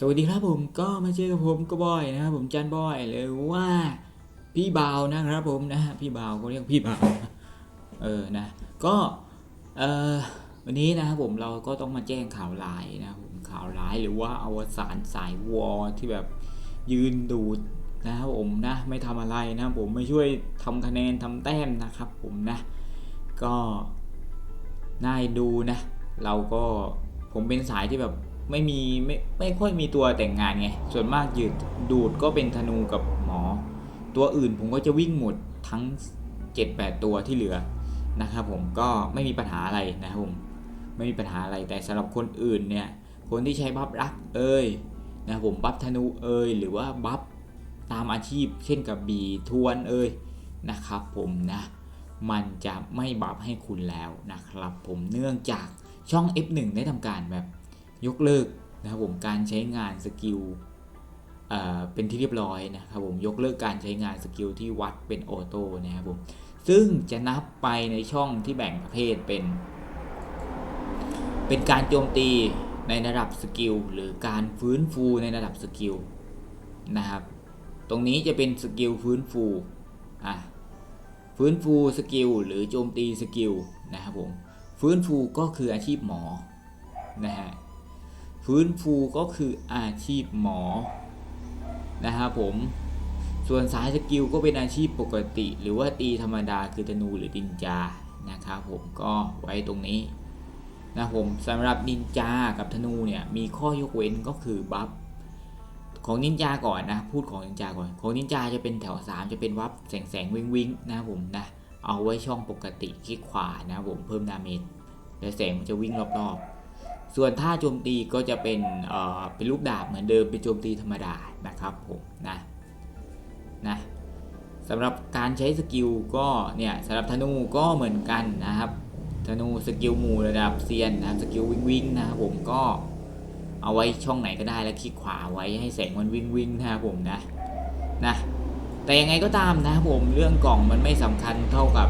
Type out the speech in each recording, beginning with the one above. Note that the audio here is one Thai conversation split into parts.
สวัสดีครับผมก็มาเจอกับผมก็บอยนะครับผมจันบอยหรือว่าพี่บ่าวนะครับผมนะพี่บ่าวก็เรียกพี่บ่าวเออนะก็เออวันนี้นะครับผมเราก็ต้องมาแจ้งข่าวร้ายนะครับผมข่าวร้ายหรือว่าอวสานสายวอที่แบบยืนดูดนะครับผมนะไม่ทำอะไรนะครับผมไม่ช่วยทำคะแนนทำแต้มนะครับผมนะก็น่าดูนะ เราก็ผมเป็นสายที่แบบ ไม่มีไม่ไม่ค่อยมีตัวแต่งงานไง ส่วนมากยืดดูดก็เป็นธนูกับหมอ ตัวอื่นผมก็จะวิ่งหมดทั้ง 7-8 ตัวที่เหลือนะครับผมก็ไม่มีปัญหาอะไรนะครับผมไม่มีปัญหาอะไรแต่สำหรับคนอื่นเนี่ยคนที่ใช้บัฟรักเอ้ยนะครับผมบัฟธนูเอ้ยหรือว่าบัฟตามอาชีพเช่นกับบีทวนเอ้ยนะครับผมนะมันจะไม่บัฟให้คุณแล้วนะครับผมเนื่องจากช่อง F1 ได้ทำการแบบ ยกเลิกนะครับผมการใช้งานสกิลเป็นที่เรียบร้อยนะครับผมยกเลิกการใช้งานสกิลที่วัดเป็นออโต้นะครับผมซึ่งจะนับไปในช่องที่แบ่งประเภทเป็น เป็นการโจมตีในระดับสกิลหรือการฟื้นฟูในระดับสกิลนะครับ ตรงนี้จะเป็นสกิลฟื้นฟูอะฟื้นฟูสกิลหรือโจมตีสกิลนะครับผมฟื้นฟูก็คืออาชีพหมอนะฮะ ฟื้นฟูก็คืออาชีพหมอนะครับผม ส่วนสายสกิลก็เป็นอาชีพปกติ หรือว่าตีธรรมดาคือธนูหรือดินจานะครับผมก็ไว้ตรงนี้นะผมสำหรับดินจากับธนูเนี่ยมีข้อยกเว้นก็คือบัฟของนินจาก่อนนะพูดของนินจาก่อนของนินจาจะเป็นแถว 3 จะเป็นวับแสงแสงวิงวิงนะครับผมนะเอาไว้ช่องปกติคลิกขวานะครับผมเพิ่มดาเมจและแสงมันจะวิ่งรอบๆ ส่วนท่าโจมตีก็จะเป็นเป็นลูกดาบเหมือนเดิมเป็นโจมตีธรรมดานะครับผมนะนะสำหรับการใช้สกิลก็เนี่ยสำหรับธนูก็เหมือนกันนะครับธนูสกิลหมู่ระดับเซียนนะสกิลวิ่งวิ่งนะครับผมก็เอาไว้ช่องไหนก็ได้แล้วคลิกขวาไว้ให้แสงมันวิ่งวิ่งนะครับผมนะนะแต่ยังไงก็ตามนะครับผมเรื่องกล่องมันไม่สำคัญเท่ากับ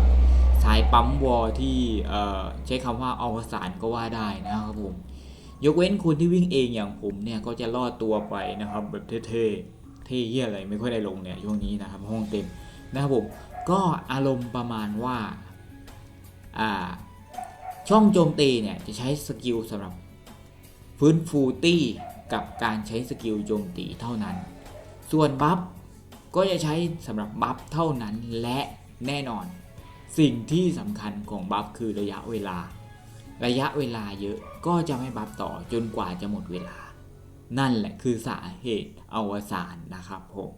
สายปั๊มวอลที่ใช้คำว่าอวสานก็ว่าได้นะครับผม ยกเว้นคนที่วิ่งเองอย่างผมเนี่ยก็จะรอดตัวไปนะครับแบบเท่ๆเท่เยี่ยอะไรไม่ค่อยได้ลงเนี่ยช่วงนี้นะครับห้องเต็มนะครับผมก็อารมณ์ประมาณว่าอ่าช่องโจมตีเนี่ยจะใช้สกิลสำหรับฟื้นฟูตี้กับการใช้สกิลโจมตีเท่านั้น ส่วนบัฟก็จะใช้สำหรับบัฟเท่านั้นและแน่นอน สิ่งที่สำคัญของบัฟคือระยะเวลา ระยะเวลาเยอะก็จะไม่บัฟต่อจนกว่าจะหมดเวลา นั่นแหละคือสาเหตุอวสานนะครับผม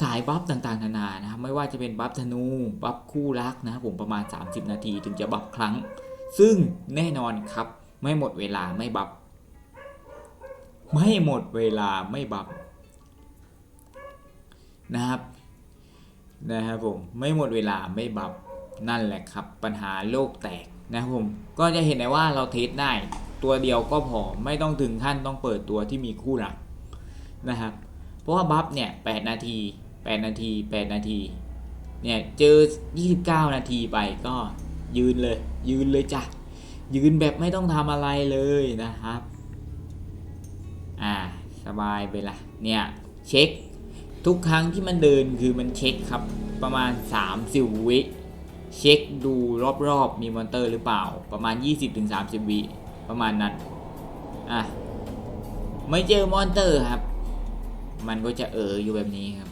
สายบัฟต่างๆนานานะครับไม่ว่าจะเป็นบัฟธนูบัฟคู่รักนะครับผมประมาณ 30 นาทีถึงจะบัฟครั้ง ซึ่งแน่นอนครับ ไม่หมดเวลาไม่บัฟไม่หมดเวลาไม่บัฟนะครับนะครับผมไม่หมดเวลาไม่บัฟนั่นแหละครับ ปัญหาโลกแตก นะครับผมก็จะเห็นได้ว่าเราเทสได้ตัวเดียวก็พอไม่ต้องถึงขั้นต้องเปิดตัวที่มีคู่หลักนะครับ เพราะว่าบัฟเนี่ย8นาที 8 นาที 8 นาทีเนี่ยเจอ 29 นาทีไปก็ยืนเลย ยืนเลยจ้ะ ยืนแบบไม่ต้องทำอะไรเลยนะครับ อ่าสบายไปละเนี่ยเช็คทุกครั้งที่มันเดินคือมันเช็คครับประมาณ3 0วิ เช็คดูรอบๆมีมอนเตอร์หรือเปล่า ประมาณ 20-30 วิประมาณนั้น อะ ไม่เจอมอนเตอร์ครับ มันก็จะเอออยู่แบบนี้ครับ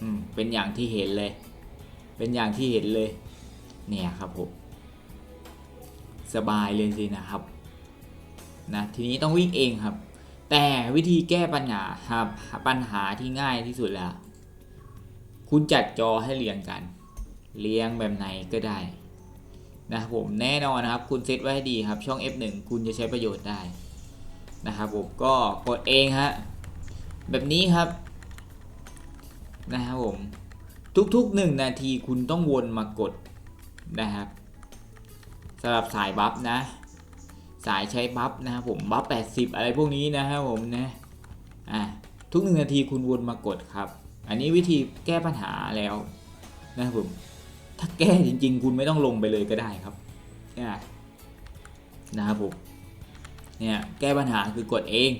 อืม เป็นอย่างที่เห็นเลย เป็นอย่างที่เห็นเลย เนี่ยครับผม สบายเลยสินะครับ นะ ทีนี้ต้องวิ่งเองครับ แต่วิธีแก้ปัญหาครับ ปัญหาที่ง่ายที่สุดแล้ว คุณจัดจอให้เรียงกัน เรียงแบบไหนก็ได้นะครับผมแน่นอนนะครับ คุณเซตไว้ให้ดีครับช่อง F1 คุณจะใช้ประโยชน์ได้นะครับผมก็กดเองฮะแบบนี้ครับนะครับผมทุกๆ 1 นาทีคุณต้องวนมากดนะครับสำหรับสายบัฟนะ สายใช้บัฟนะครับผมบัฟ80 อะไรพวกนี้นะครับผมนะอะทุกหนึ่งนาทีคุณวนมากดครับ อันนี้วิธีแก้ปัญหาแล้วนะครับผม ถ้าแก้จริง ๆ คุณไม่ต้องลงไปเลยก็ได้ครับเนี่ยนะครับผมเนี่ยแก้ปัญหาคือกดเอง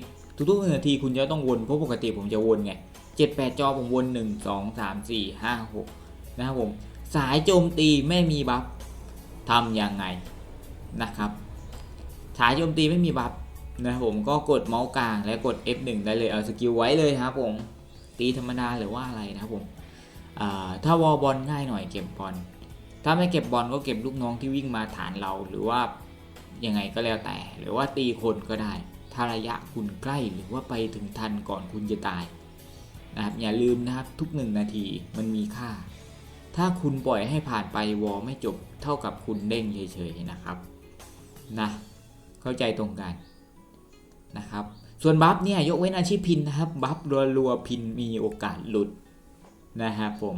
ทุกๆหนึ่งนาทีคุณจะต้องวนเพราะปกติผมจะวนไงเจ็ดแปดจอผมวนหนึ่งสองสามสี่ห้าหกนะครับผมสายโจมตีไม่มีบัฟทำยังไงนะครับ สายโจมตีไม่มีบัฟนะครับผมก็กดเมาส์กลางและกด F1 ได้เลยเอาสกิลไว้เลยครับผมตีธรรมดาหรือว่าอะไรนะครับผม ถ้าวอลบอลง่ายหน่อยเก็บบอลถ้าไม่เก็บบอลก็เก็บลูกน้องที่วิ่งมาฐานเราหรือว่ายังไงก็แล้วแต่ หรือว่าตีคนก็ได้ ถ้าระยะคุณใกล้หรือว่าไปถึงทันก่อนคุณจะตายนะครับอย่าลืมนะครับทุกหนึ่งนาทีมันมีค่า ถ้าคุณปล่อยให้ผ่านไปวอลไม่จบเท่ากับคุณเด้งเฉยๆนะครับนะเข้าใจตรงกันนะครับส่วนบัฟเนี่ยยกเว้นอาชีพพินนะครับบัฟรัวๆพินมีโอกาสหลุด นะครับผม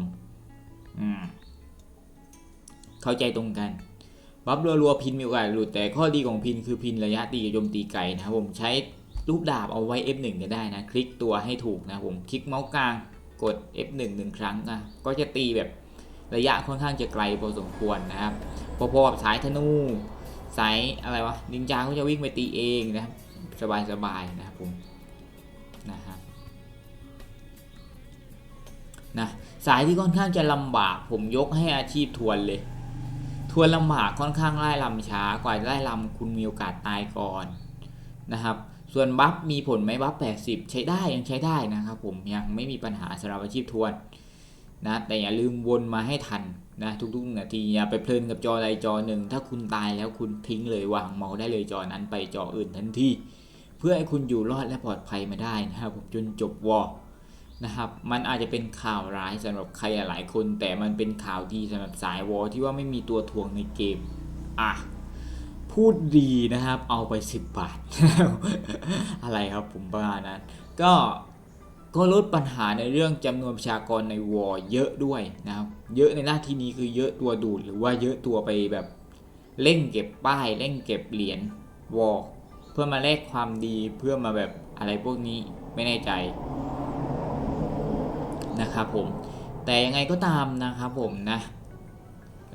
อืมเข้าใจตรงกันบัฟรัวๆพินมีโอกาสหลุดแต่ข้อดีของพินคือพินระยะตีโจมตีไกลนะครับผมใช้ลูกดาบเอาไว้ F1 ก็ได้นะ คลิกตัวให้ถูกนะครับผมคลิกเมาส์กลางกด F1 หนึ่งครั้งนะก็จะตีแบบระยะค่อนข้างจะไกลพอสมควรนะครับพอๆกับสายธนูสายอะไรวะนินจาก็จะวิ่งไปตีเองนะครับสบายๆนะครับผมนะครับ นะสายที่ค่อนข้างจะลำบาก ผมยกให้อาชีพทวนเลย ทวนลำบากค่อนข้างไล่ลำช้ากว่าไล่ลำคุณมีโอกาสตายก่อนนะครับ ส่วนบัฟมีผลไหมบัฟ80 ใช้ได้ยังใช้ได้นะครับ ผมยังไม่มีปัญหาสำหรับอาชีพทวนนะแต่อย่าลืมวนมาให้ทันนะทุกๆนาทีอย่าไปเพลินกับจอใดจอหนึ่ง ถ้าคุณตายแล้วคุณทิ้งเลยวางเมาส์ได้เลยจอนั้นไปจออื่นทันทีเพื่อให้คุณอยู่รอดและปลอดภัยมาได้นะครับผมจนจบวอร์ นะครับ มันอาจจะเป็นข่าวร้ายสำหรับใครหลายคน แต่มันเป็นข่าวดีสำหรับสายวอลที่ว่าไม่มีตัวทวงในเกม อะ พูดดีนะครับ เอาไป 10 บาท อะไรครับผมประมาณนั้น ก็ก็ลดปัญหาในเรื่องจำนวนประชากรในวอลเยอะด้วยนะครับ เยอะในหน้าที่นี้คือเยอะตัวดูด หรือว่าเยอะตัวไปแบบเร่งเก็บป้ายเร่งเก็บเหรียญวอลเพื่อมาแลกความดีเพื่อมาแบบอะไรพวกนี้ไม่แน่ใจ นะครับผมแต่ยังไงก็ตามนะครับผมนะ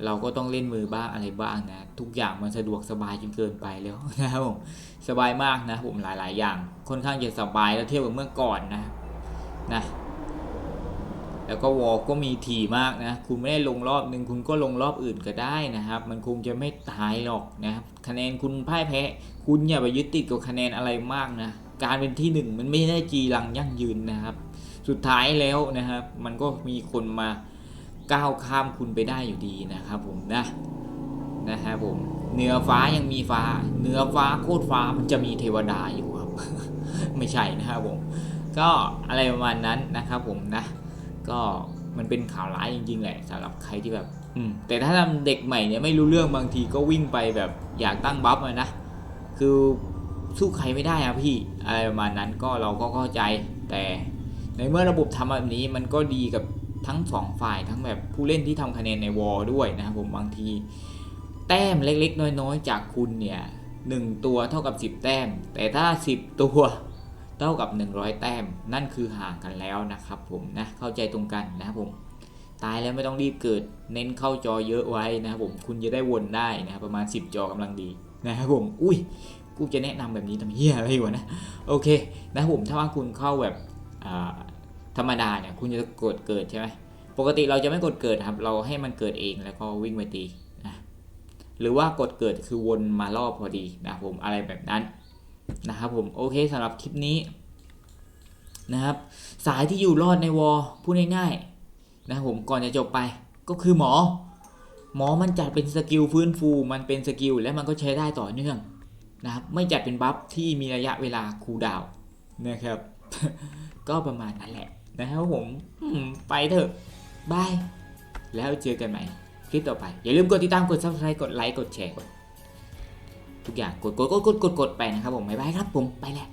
เราก็ต้องเล่นมือบ้างอะไรบ้างนะ ทุกอย่างมันสะดวกสบายจนเกินไปแล้วนะครับผมสบายมากนะผมหลาย ๆ อย่าง ค่อนข้างจะสบายแล้วเทียบกับเมื่อก่อนนะนะ แล้วก็วอลก็มีถี่มากนะ คุณไม่ได้ลงรอบหนึ่งคุณก็ลงรอบอื่นก็ได้นะครับ มันคงจะไม่ตายหรอกนะครับคะแนนคุณพ่ายแพ้ คุณอย่าไปยึดติดกับคะแนนอะไรมากนะ การเป็นที่หนึ่งมันไม่ได้จีรังยั่งยืนนะครับ สุดท้ายแล้วนะครับ มันก็มีคนมาก้าวข้ามคุณไปได้อยู่ดีนะครับผมนะนะครับผมเหนือฟ้ายังมีฟ้าเหนือฟ้าโคตรฟ้ามันจะมีเทวดาอยู่ครับ ไม่ใช่นะครับผม ก็อะไรประมาณนั้นนะครับผมนะ ก็มันเป็นข่าวร้ายจริงๆแหละสำหรับใครที่แบบ อืมแต่ถ้าทำเด็กใหม่เนี่ยไม่รู้เรื่องบางทีก็วิ่งไปแบบอยากตั้งบัฟเลยนะคือสู้ใครไม่ได้อะพี่อะไรประมาณนั้นก็เราก็เข้าใจแต่ ในเมื่อระบบทำแบบนี้มันก็ดีกับทั้งสองฝ่ายทั้งแบบผู้เล่นที่ทำคะแนนในวอลด้วยนะครับผมบางที แต้มเล็กๆ น้อยๆ จากคุณเนี่ยหนึ่งตัวเท่ากับ 10 แต้ม แต่ถ้า 10 ตัวเท่ากับ 100 แต้ม นั่นคือห่างกันแล้วนะครับผมนะเข้าใจตรงกันนะครับผมตายแล้วไม่ต้องรีบเกิด เน้นเข้าจอเยอะไว้นะครับผมคุณจะได้วนได้นะรประมาณ 10 จอกำลังดีนะครับผมอุ้ยกูจะแนะนำแบบนี้ทำเฮียอะไรวะนะโอเค นะครับผมถ้าว่าคุณเข้าแบบ ธรรมดาเนี่ยคุณจะกดเกิดใช่ไหมปกติเราจะไม่กดเกิดครับ เราให้มันเกิดเองแล้วก็วิ่งไปตีนะหรือว่ากดเกิดคือวนมารอบพอดีนะผมอะไรแบบนั้นนะครับผมโอเคสำหรับคลิปนี้นะครับสายที่อยู่รอดในวอลพูดง่ายๆนะผมก่อนจะจบไปก็คือหมอ หมอมันจัดเป็นสกิลฟื้นฟูมันเป็นสกิลและมันก็ใช้ได้ต่อเนื่องนะครับไม่จัดเป็นบัฟที่มีระยะเวลาคูลดาวน์นะครับ ก็ประมาณนั้นแหละนะครับผมไปเถอะบาย แล้วเจอกันใหม่คลิปต่อไป อย่าลืมกดติดตามกด subscribe กดไลค์กดแชร์กดทุกอย่างกดกดกดกดกดกดไปนะครับผมบ๊ายบายครับผมไปแล้ว